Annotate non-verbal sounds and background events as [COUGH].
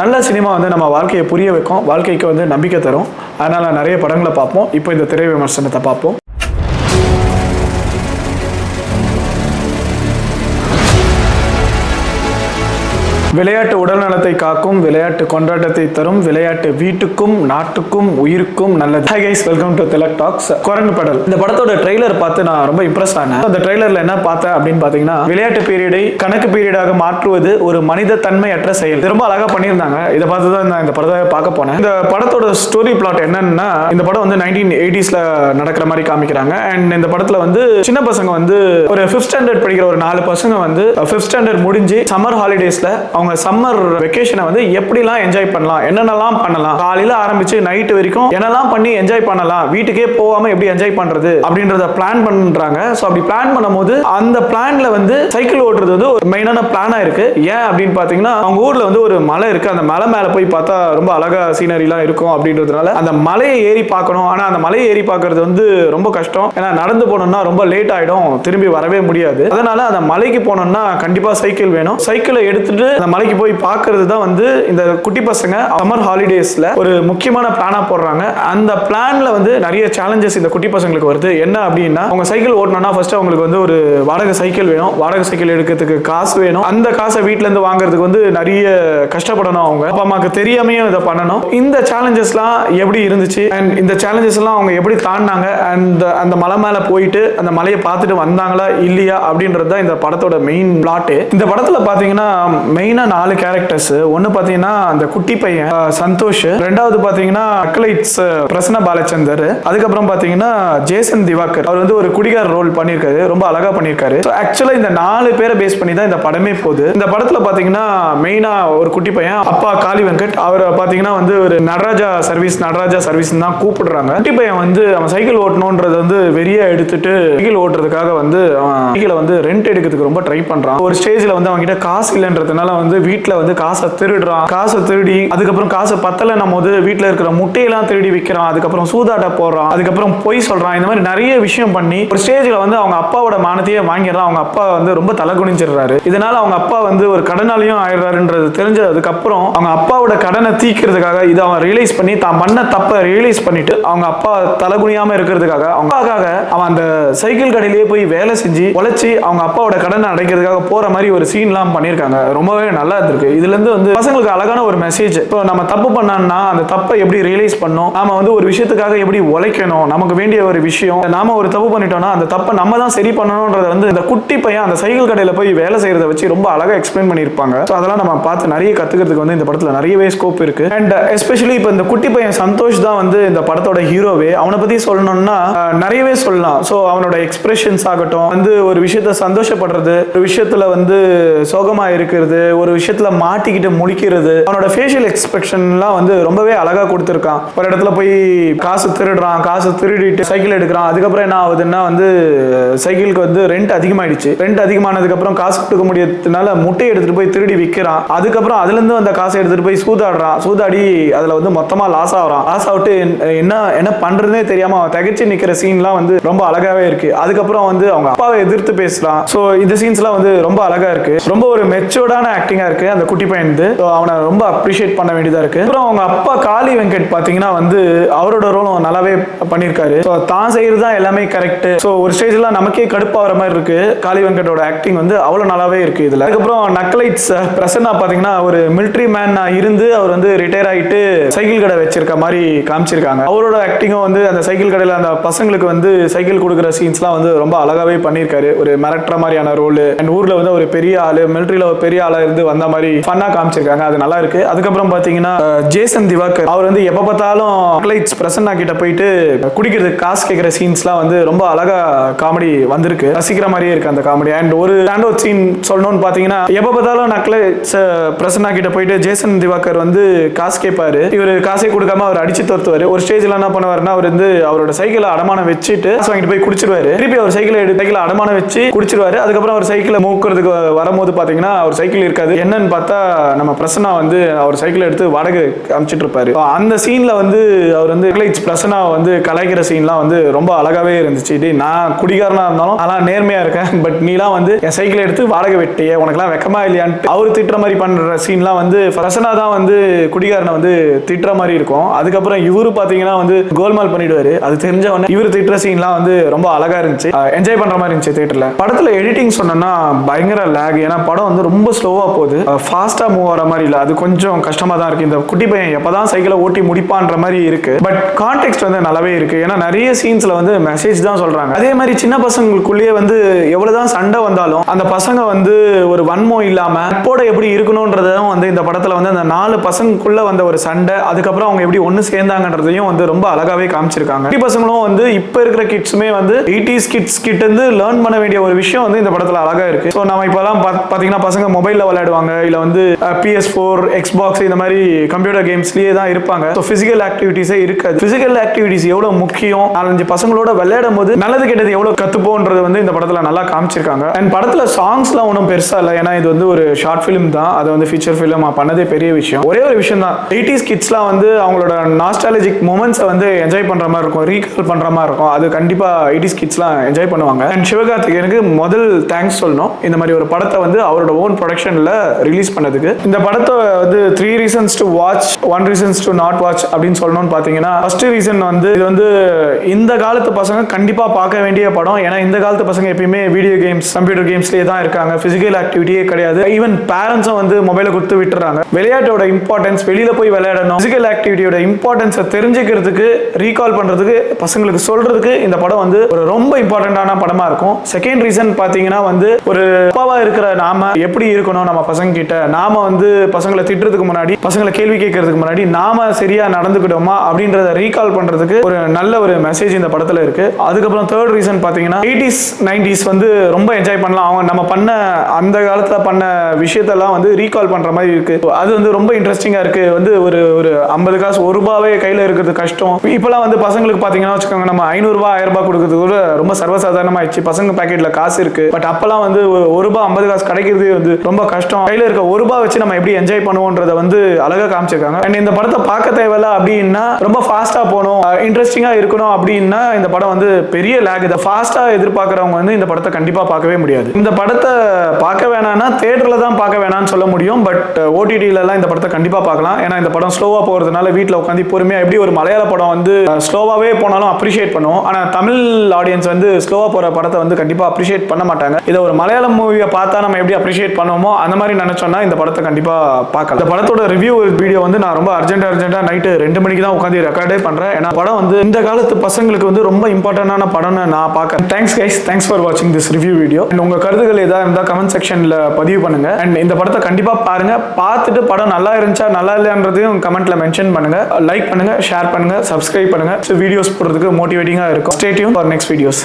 நல்ல சினிமா வந்து நம்ம வாழ்க்கையை புரிய வைக்கும் வாழ்க்கைக்கு வந்து நம்பிக்கை தரும். அதனால் நிறைய படங்களை பார்ப்போம். இப்போ இந்த திரை விமர்சனத்தை பார்ப்போம். விளையாட்டு உடல் நலத்தை காக்கும் விளையாட்டு கொண்டாட்டத்தை தரும் விளையாட்டு வீட்டுக்கும் நாட்டுக்கும் உயிருக்கும் நல்லது. Hi guys welcome to Tilak talks குரங்கு படல். இந்த படத்தோட ட்ரெய்லர் பார்த்து நான் ரொம்ப இம்ப்ரெஸ் ஆனேன். அந்த ட்ரெய்லர்ல என்ன பார்த்தேன் அப்படின்னு பார்த்தீங்கன்னா விளையாட்டு பீரியடை கணக்கு பீரியடாக மாற்றுவது ஒரு மனித தன்மையற்ற செயல் ரொம்ப அழகா பண்ணியிருந்தாங்க. இதை பார்த்து தான் நான் இந்த படத்தை பார்க்க போனேன். இந்த படத்தோட ஸ்டோரி பிளாட் என்னன்னா இந்த படம் வந்து நைன்டீன் எயிட்டிஸ்ல நடக்கிற மாதிரி காமிக்கிறாங்க. அண்ட் இந்த படத்துல வந்து சின்ன பசங்க வந்து ஒரு ஃபிஃப்த் ஸ்டாண்டர்ட் படிக்கிற ஒரு நாலு பசங்க வந்து ஃபிஃப்த் ஸ்டாண்டர்ட் முடிஞ்சு சம்மர் ஹாலிடேஸ்ல அவங்க சம்மர் வெக்கேஷனை வந்து எப்படிலாம் என்ஜாய் பண்ணலாம் என்னென்னலாம் பண்ணலாம் காலையில ஆரம்பிச்சு நைட்டு வரைக்கும் என்னெல்லாம் பண்ணி என்ஜாய் பண்ணலாம் வீட்டுக்கே போகாம எப்படி என்ஜாய் பண்றது அப்படின்றத பிளான் பண்றாங்க. ஸோ அப்படி பிளான் பண்ணும்போது அந்த பிளான்ல வந்து சைக்கிள் ஓட்டுறது வந்து ஒரு மெயினான பிளானா இருக்கு. ஏன் அப்படின்னு பாத்தீங்கன்னா அவங்க ஊர்ல வந்து ஒரு மலை இருக்கு. அந்த மலை மேல போய் பார்த்தா ரொம்ப அழகா சீனரிலாம் இருக்கும் அப்படின்றதுனால அந்த மலையை ஏறி பார்க்கணும். ஆனா அந்த மலையை ஏறி பார்க்கறது வந்து ரொம்ப கஷ்டம். ஏன்னா நடந்து போனோம்னா ரொம்ப லேட் ஆயிடும். திரும்பி வரவே முடியாது. அதனால அந்த மலைக்கு போனோம்னா கண்டிப்பா சைக்கிள் வேணும். சைக்கிளை எடுத்துட்டு அந்த மலைக்கு போய் பார்க்கறது தான் வந்து இந்த குட்டி பசங்க சம்மர் ஹாலிடேஸ்ல ஒரு முக்கியமான பிளானா போடுறாங்க. அந்த பிளான்ல வந்து நிறைய சேலஞ்சஸ் இந்த குட்டி பசங்களுக்கு வருது. என்ன அப்படின்னா அவங்க சைக்கிள் ஓட்டணும்னா ஃபர்ஸ்ட் அவங்களுக்கு வந்து ஒரு வாடகை சைக்கிள் வேணும். வாடகை சைக்கிள் எடுக்கிறதுக்கு காசு வேணும். அந்த காசை வீட்ல இருந்து வாங்குறதுக்கு வந்து நிறைய கஷ்டப்படணும் அவங்க. அப்பா அம்மாக்கு தெரியாமையும் இதை பண்ணணும். இந்த சேலஞ்சஸ்லாம் எப்படி இருந்துச்சு? அண்ட் இந்த சேலஞ்சஸ் எல்லாம் அவங்க எப்படி தாண்டினாங்க? அந்த அந்த மலை மேல போயிட்டு அந்த மலையை பார்த்துட்டு வந்தாங்களா? இல்லையா? அப்படின்றது தான் இந்த படத்தோட மெயின் பிளாட்டு இந்த படத்துல பாத்தீங்கன்னா மெயினா நாலு கேரக்டர்ஸ் ஒன்னு பாத்தீங்கன்னா அந்த குட்டி பையன் சந்தோஷ். ரெண்டாவது பாத்தீங்கன்னா அக்லைட்ஸ் பிரசன்ன பாலச்சந்தர். அதுக்கப்புறம் பாத்தீங்கன்னா ஜேசன் திவாகர். அவர் வந்து ஒரு குடிகார ரோல் பண்ணியிருக்காரு. ரொம்ப அழகா பண்ணியிருக்காரு. ஆக்சுவலா இந்த நாலு பேரை பேஸ் பண்ணி தான் இந்த படமே போகுது. இந்த படத்துல பாத்தீங்கன்னா மெயினா ஒரு குட்டி பையன் அப்பா காளி வெங்கட். அவர் பாத்தீங்கன்னா வந்து ஒரு நடராஜா சர்வீஸ் நடராஜா சர்வீஸ் தான் கூப்பிடுறாங்க. குட்டி பையன் வந்து அவன் சைக்கிள் ஓட்டணுன்றது வந்து வெறிய எடுத்துட்டு சைக்கிள் ஓட்டுறதுக்காக வந்து அவன் சைக்கிளை வந்து ரெண்ட் எடுக்கிறதுக்கு ரொம்ப ட்ரை பண்றான். ஒரு ஸ்டேஜ்ல வந்து அவன் கிட்ட காசு இல்லைன்றதுனால வந்து வீட்டில் வந்து காசை திருடுறான். காசை திருடி அதுக்கப்புறம் காசை பத்தலை நம்ம வந்து வீட்டில் இருக்கிற முட்டையெல்லாம் திருடி விற்கிறான் அதுக்கப்புறம் சூதாட்ட போடுறான். அதுக்கப்புறம் பொய் சொல்றான். இந்த மாதிரி நிறைய விஷயம் பண்ணி ஒரு ஸ்டேஜில் வந்து அவங்க அப்பாவோட மானத்தையே வாங்கிடுறான். அவங்க அப்பா வந்து ரொம்ப தலை குனிஞ்சிடுறாரு இதனால அவங்க அப்பா வந்து ஒரு கடனாலையும் ஆயிடுறாருன்றது தெரிஞ்சதுக்கு அப்புறம் அவங்க அப்பாவோட கடனை தீக்கிறதுக்காக இதை அவன் ரியலைஸ் பண்ணி தான் பண்ண தப்பை ரியலைஸ் பண்ணிட்டு அவங்க அப்பா தலை குனியாம இருக்கிறதுக்காக அவங்க அப்பாக்காக அவன் அந்த சைக்கிள் கடையிலேயே போய் வேலை செஞ்சு உழைச்சி அவங்க அப்பாவோட கடனை அடைக்கிறதுக்காக போற மாதிரி ஒரு சீன்லாம் பண்ணியிருக்காங்க. ரொம்பவே நல்லா இருந்திருக்கு இதுல இருந்து வந்து பசங்களுக்கு அழகான ஒரு மெசேஜ் இப்போ நம்ம தப்பு பண்ணோம்னா அந்த தப்பை எப்படி ரியலைஸ் பண்ணோம் நாம வந்து ஒரு விஷயத்துக்காக எப்படி உழைக்கணும்? நமக்கு வேண்டிய ஒரு விஷயம். நாம ஒரு தப்பு பண்ணிட்டோம்னா அந்த தப்பை நம்ம தான் சரி பண்ணணும்ன்றத வந்து இந்த குட்டி பையன் அந்த சைக்கிள் கடையில போய் வேலை செய்யறத வச்சு ரொம்ப அழகா எக்ஸ்பிளைன் பண்ணியிருப்பாங்க. ஸோ அதெல்லாம் நம்ம பார்த்து நிறைய கத்துக்கிறதுக்கு வந்து இந்த படத்துல நிறையவே ஸ்கோப் இருக்கு. அண்ட் எஸ்பெஷலி uh, இப்போ இந்த குட்டி பையன் சந்தோஷ் தான் வந்து இந்த படத்தோட ஹீரோவே அவனை பத்தி சொல்லணும்னா uh, நிறையவே சொல்லலாம். ஸோ அவனோட எக்ஸ்பிரஷன்ஸ் ஆகட்டும் வந்து ஒரு விஷயத்த சந்தோஷப்படுறது ஒரு விஷயத்துல வந்து சோகமா இருக்கிறது ஒரு விஷயத்துல மாட்டிக்கிட்டு முழிக்கிறது அவனோட ஃபேஷியல் எக்ஸ்பிரஷன்லாம் வந்து ரொம்பவே அழகா கொடுத்துருக்கான். ஒரு இடத்துல போய் காசு திருடுறான் காசு திருடிட்டு சைக்கிள் எடுக்கிறான். அதுக்கப்புறம் என்ன ஆகுதுன்னா வந்து சைக்கிளுக்கு வந்து ரெண்ட் அதிகமாயிடுச்சு. ரெண்ட் அதிகமானதுக்கு அப்புறம் காசு கொடுக்க முடியறதுனால முட்டையை எடுத்துட்டு போய் திருடி விற்கிறான் அதுக்கப்புறம் அதுல இருந்து அந்த காசை எடுத்துட்டு போய் சூதாடுறான். சூதாடி அதுல வந்து மொத்தமா லாஸ் ஆகுறான். லாஸ் ஆகிட்டு என்ன என்ன பண்றதுனே தெரியாம அவன் தகச்சு நிக்கிற சீன்லாம் வந்து ரொம்ப அழகாவே இருக்கு. அதுக்கப்புறம் வந்து அவங்க அப்பாவை எதிர்த்து பேசுறான். ஸோ இந்த சீன்ஸ்லாம் வந்து ரொம்ப அழகா இருக்கு. ரொம்ப ஒரு மெச்சூர்டான ஆக்டிங்கா இருக்கு அந்த குட்டி பையன் அவனை ரொம்ப அப்ரிஷியேட் பண்ண வேண்டியதா இருக்கு. அப்புறம் அவங்க அப்பா காளி வெங்கட் பாத்தீங்கன்னா வந்து அவரோட ரோலும் நல்லாவே பண்ணியிருக்காரு. ஸோ தான் செய்யறது தான் எல்லாமே கரெக்ட் ஸோ ஒரு ஸ்டேஜ்ல நமக்கே கடுப்பாகிற மாதிரி இருக்கு. காளி வெங்கட்டோட ஆக்டிங் வந்து அவ்வளோ நல்லாவே இருக்கு இதுல. அதுக்கப்புறம் நக்லைட்ஸ் பிரசன்னா பாத்தீங்கன்னா ஒரு மிலிட்ரி மேன் இருந்து அவர் வந்து ரிட்டையர் ஆயிட்டு சைக்கிள் கடை வச்சிருக்க மாதிரி காமிச்சிருக்காங்க. அவரோட ஆக்டிங்கும் வந்து அந்த சைக்கிள் கடையில அந்த பசங்களுக்கு வந்து சைக்கிள் கொடுக்குற சீன்ஸ்லாம் வந்து ரொம்ப அழகாவே பண்ணியிருக்காரு. ஒரு மிரட்டுற மாதிரியான ரோல் அண்ட் ஊர்ல வந்து ஒரு பெரிய ஆளு மிலிட்ரியில ஒரு பெரிய ஆளா இருந்து வந்த மாதிரி ஃபன்னா காமிச்சிருக்காங்க. அது நல்லா இருக்கு. அதுக்கப்புறம் பாத்தீங்கன்னா ஜேசன் திவாகர். அவர் வந்து எப்ப பார்த்தாலும் நக்லைட்ஸ் பிரசன்னா கிட்ட போயிட்டு குடிக்கிறதுக்கு காசு கேட்கிற சீன்ஸ்லாம் வந்து ரொம்ப அழகா காமெடி வந்திருக்கு. ரசிக்கிற மாதிரியே இருக்கு அந்த காமெடி அண்ட் ஒரு ஸ்டாண்ட் அவுட் சீன் சொல்லணும்னு பாத்தீங்கன்னா எப்ப பார்த்தாலும் நக்லைட்ஸ் பிரசன்னா கிட்ட போயிட்டு ஜேசன் திவாகர் வந்து காசு கேட்பாரு இவர் காசே கொடுக்காம அவர் அடிச்சு துரத்துவாரு. ஒரு ஸ்டேஜ்ல என்ன பண்ணுவாருன்னா அவர் வந்து அவரோட சைக்கிளை அடமானம் வச்சுட்டு காசு வாங்கிட்டு போய் குடிச்சிருவாரு. திருப்பி அவர் சைக்கிளை எடுத்து சைக்கிளை அடமானம் வச்சு குடிச்சிருவாரு. அதுக்கப்புறம் அவர் சைக்கிளை மூக்குறதுக்கு வரும்போது பாத்தீங்கன்னா அவர் சைக்கிள் இருக்காது. போது என்னன்னு பார்த்தா நம்ம பிரசனா வந்து அவர் சைக்கிள் எடுத்து வாடகை அமைச்சிட்டு இருப்பாரு. அந்த சீன்ல வந்து அவர் வந்து பிரசனா வந்து கலாய்க்கிற சீன்லாம் வந்து ரொம்ப அழகாவே இருந்துச்சு. டேய் நான் குடிகாரனா இருந்தாலும் அதெல்லாம் நேர்மையா இருக்கேன். [LAUGHS] பட் நீலாம் வந்து என் சைக்கிள் எடுத்து வாடகை வெட்டிய உனக்கெல்லாம் வெக்கமா இல்லையான்ட்டு. அவர் திட்டுற மாதிரி பண்ற சீன்லாம் வந்து பிரசனா தான் வந்து குடிகாரனை வந்து திட்டுற மாதிரி இருக்கும். அதுக்கப்புறம் இவரு பாத்தீங்கன்னா வந்து கோல்மால் பண்ணிடுவாரு. அது தெரிஞ்ச உடனே இவர் திட்டுற சீன்லாம் வந்து ரொம்ப அழகா இருந்துச்சு. என்ஜாய் பண்ற மாதிரி இருந்துச்சு தேட்டர்ல படத்துல எடிட்டிங் சொன்னோம்னா பயங்கர லேக் ஏன்னா படம் வந்து ரொம்ப ஸ்லோவா போகுது ஃபாஸ்டா மூவ் ஆகிற மாதிரி இல்லை. அது கொஞ்சம் கஷ்டமாக தான் இருக்குது இந்த குட்டி பையன் எப்போ தான் சைக்கிளை ஓட்டி முடிப்பான்ற மாதிரி இருக்கு. பட் கான்டெக்ட் வந்து நல்லாவே இருக்கு. ஏன்னா நிறைய சீன்ஸ்ல வந்து மெசேஜ் தான் சொல்றாங்க. அதே மாதிரி சின்ன பசங்களுக்குள்ளேயே வந்து எவ்வளவுதான் சண்டை வந்தாலும் அந்த பசங்க வந்து ஒரு வன்மம் இல்லாமல் நட்போட எப்படி இருக்கணுன்றதும் வந்து இந்த படத்தில் வந்து அந்த நாலு பசங்களுக்குள்ள வந்த ஒரு சண்டை அதுக்கப்புறம் அவங்க எப்படி ஒன்று சேர்ந்தாங்கன்றதையும் வந்து ரொம்ப அழகாகவே காமிச்சிருக்காங்க. குட்டி பசங்களும் வந்து இப்போ இருக்கிற கிட்ஸுமே வந்து எயிட்டிஸ் கிட்ஸ் கிட்ட இருந்து லேர்ன் பண்ண வேண்டிய ஒரு விஷயம் வந்து இந்த படத்தில் அழகா இருக்கு. ஸோ நம்ம இப்போலாம் பார்த்தீங்கன்னா பசங்க மொபைலில் விளையாடுவாங்க. இல்ல வந்து பிஎஸ் ஃபோர் எக்ஸ்பாக்ஸ் இந்த மாதிரி கம்ப்யூட்டர் கேம்ஸ்லயே தான் இருப்பாங்க. ஸோ பிசிக்கல் ஆக்டிவிட்டிஸே இருக்காது. பிசிக்கல் ஆக்டிவிட்டிஸ் எவ்வளவு முக்கியம்? நாலஞ்சு பசங்களோட விளையாடும் போது நல்லது கெட்டது எவ்வளவு கத்துப்போன்றது வந்து இந்த படத்துல நல்லா காமிச்சிருக்காங்க. அண்ட் படத்துல சாங்ஸ்லாம் ஒன்றும் பெருசா இல்லை. ஏன்னா இது வந்து ஒரு ஷார்ட் ஃபிலிம் தான். அதை வந்து ஃபீச்சர் ஃபிலிம் பண்ணதே பெரிய விஷயம். ஒரே ஒரு விஷயம் தான். எயிட்டிஸ் கிட்ஸ்லாம் வந்து அவங்களோட நாஸ்டாலஜிக் மூமெண்ட்ஸை வந்து என்ஜாய் பண்ற மாதிரி இருக்கும். ரீகால் பண்ற மாதிரி இருக்கும். அது கண்டிப்பா எயிட்டிஸ் கிட்ஸ்லாம் என்ஜாய் பண்ணுவாங்க. அண்ட் சிவகார்த்திகேயனுக்கு முதல் தேங்க்ஸ் சொல்லணும். இந்த மாதிரி ஒரு படத்தை வந்து அவரோட ஓன் ப்ரொடக்ஷன்ல ரிலீஸ் பண்ணதுக்கு. இந்த படத்தை வந்து three reasons to watch one reasons to not watch அப்படின்னு சொல்லணும்னு பார்த்தீங்கன்னா ஃபர்ஸ்ட் ரீசன் வந்து இது வந்து இந்த காலத்து பசங்க கண்டிப்பா பார்க்க வேண்டிய படம். ஏன்னா இந்த காலத்து பசங்க எப்பயுமே வீடியோ கேம்ஸ் கம்ப்யூட்டர் கேம்ஸ்லேயே தான் இருக்காங்க. பிசிக்கல் ஆக்டிவிட்டியே கிடையாது. ஈவன் பேரண்ட்ஸும் வந்து மொபைலை கொடுத்து விட்டுறாங்க. விளையாட்டோட இம்பார்ட்டன்ஸ் வெளியில போய் விளையாடணும். பிசிக்கல் ஆக்டிவிட்டியோட இம்பார்ட்டன்ஸை தெரிஞ்சுக்கிறதுக்கு ரீகால் பண்றதுக்கு பசங்களுக்கு சொல்றதுக்கு இந்த படம் வந்து ஒரு ரொம்ப இம்பார்ட்டண்ட்டான படமா இருக்கும். செகண்ட் ரீசன் பாத்தீங்கன்னா வந்து ஒரு அப்பாவாக இருக்கிற நாம எப்படி இருக்கணும் நம்ம பசங்க கிட்ட நாம வந்து பசங்களை திட்டுறதுக்கு முன்னாடி பசங்களை கேள்வி கேட்கறதுக்கு முன்னாடி நாம சரியா நடந்துக்கிட்டோமா அப்படின்றத ரீகால் பண்றதுக்கு ஒரு நல்ல ஒரு மெசேஜ் இந்த படத்துல இருக்கு. அதுக்கப்புறம் தேர்ட் ரீசன் பாத்தீங்கன்னா எயிட்டிஸ் நைன்டிஸ் வந்து ரொம்ப என்ஜாய் பண்ணலாம். அவங்க நம்ம பண்ண அந்த காலத்துல பண்ண விஷயத்தெல்லாம் வந்து ரீகால் பண்ற மாதிரி இருக்கு. அது வந்து ரொம்ப இன்ட்ரெஸ்டிங்கா இருக்கு. வந்து ஒரு ஒரு ஐம்பது காசு ஒரு ரூபாவே கையில இருக்கிறது கஷ்டம். இப்பெல்லாம் வந்து பசங்களுக்கு பாத்தீங்கன்னா வச்சுக்கோங்க நம்ம ஐநூறு ரூபாய் ஆயிரம் ரூபாய் கொடுக்கறது கூட ரொம்ப சர்வசாதாரணமாயிடுச்சு. பசங்க பாக்கெட்ல காசு இருக்கு. பட் அப்பெல்லாம் வந்து ஒரு ரூபாய் ஐம்பது காசு கிடைக்கிறது வந்து ரொம்ப கஷ்டம். கையில் இருக்க ஒரு ரூபாய் வச்சு நம்ம எப்படி என்ஜாய் பண்ணுவோன்றதை வந்து அழகா காமிச்சிருக்காங்க. அண்ட் இந்த படத்தை பார்க்க தேவையில்ல அப்படின்னா ரொம்ப ஃபாஸ்டா போகணும் இன்ட்ரெஸ்டிங்காக இருக்கணும் அப்படின்னா இந்த படம் வந்து பெரிய லேக் இதை ஃபாஸ்டா எதிர்பார்க்கறவங்க வந்து இந்த படத்தை கண்டிப்பா பார்க்கவே முடியாது. இந்த படத்தை பார்க்க வேணாம்னா தேட்டர்ல தான் பார்க்க வேணாம்னு சொல்ல முடியும். பட் ஓடிடியிலலாம் இந்த படத்தை கண்டிப்பா பார்க்கலாம். ஏன்னா இந்த படம் ஸ்லோவா போறதுனால வீட்டில் உட்காந்து பொறுமையா எப்படி ஒரு மலையாள படம் வந்து ஸ்லோவாவே போனாலும் அப்ரிஷியேட் பண்ணுவோம். ஆனா தமிழ் ஆடியன்ஸ் வந்து ஸ்லோவா போற படத்தை வந்து கண்டிப்பா அப்ரிஷியேட் பண்ண மாட்டாங்க. இதை ஒரு மலையாளம் மூவியை பார்த்தா நம்ம எப்படி அப்ரிஷியேட் பண்ணுவோமோ அந்த மாதிரி நினைச்சோம்னா இந்த படத்தை கண்டிப்பா பார்க்கலாம். இந்த படத்தோட ரிவ்யூ வீடியோ வந்து நான் ரொம்ப அர்ஜென்ட் அர்ஜென்ட்டாக நைட்டு ரெண்டு மணிக்கு தான் உட்காந்து ரெக்கார்டே பண்றேன். ஏன்னா படம் வந்து இந்த காலத்து பசங்களுக்கு வந்து ரொம்ப இம்பார்ட்டன்டான படம்னு நான் பார்க்கறேன். தேங்க்ஸ் கைஸ் தேங்க்ஸ் ஃபார் வாட்சிங் திஸ் ரிவ்யூ வீடியோ அண்ட் உங்க கருத்துக்கள் ஏதாவது இருந்தால் கமெண்ட் செக்ஷன்ல பதிவு பண்ணுங்க. அண்ட் இந்த படத்தை கண்டிப்பா பாருங்க. பார்த்துட்டு படம் நல்லா இருந்துச்சா நல்லா இல்லையான்றதையும் கமெண்ட்ல மென்ஷன் பண்ணுங்க. லைக் பண்ணுங்க ஷேர் பண்ணுங்க சப்ஸ்கிரைப் பண்ணுங்க. ஸோ வீடியோஸ் போடுறதுக்கு மோட்டிவேட்டிங்காக இருக்கும். Stay tuned for next videos